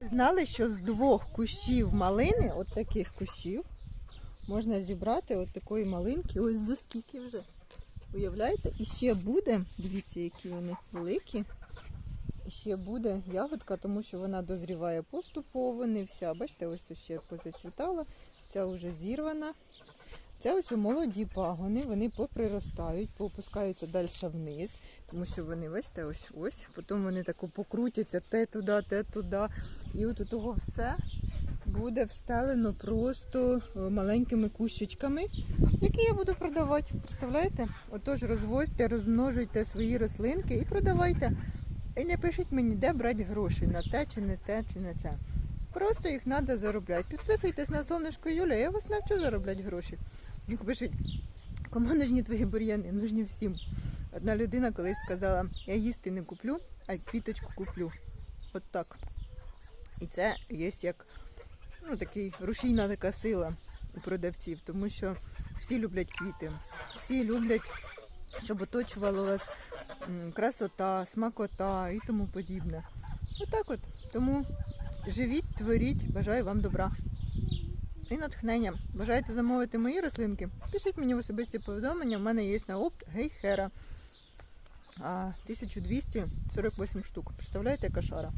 Знали, що з двох кущів малини, от таких кущів, можна зібрати от такої малинки, ось за скільки вже. Уявляєте? І ще буде, дивіться, які вони великі. І ще буде ягодка, тому що вона дозріває поступово, не вся. Бачите, ось ще позацвітала, ця вже зірвана. Це ось у молоді пагони, вони поприростають, поопускаються далі вниз, тому що вони, бачите, ось ось, потім вони тако покрутяться те туди, те туди. І от у того все буде встелено просто е, маленькими кущичками, які я буду продавати. Представляєте? Отож, розвозьте, розмножуйте свої рослинки і продавайте. І не пишіть мені, де брати гроші на те, чи не те, чи не те. Просто їх треба заробляти. Підписуйтесь на сонечко Юля, я вас навчу заробляти гроші. Як пишуть, кому нужні твої бур'яни? Нужні всім. Одна людина колись сказала, я їсти не куплю, а квіточку куплю. От так. І це є як ну, такий рушійна така сила у продавців, тому що всі люблять квіти, всі люблять, щоб оточувала вас красота, смакота і тому подібне. Отак от. Тому живіть, творіть, бажаю вам добра. І натхнення. Бажаєте замовити мої рослинки? Пишіть мені в особисті повідомлення. У мене є на опт гейхера. 1248 штук. Представляєте, яка шара?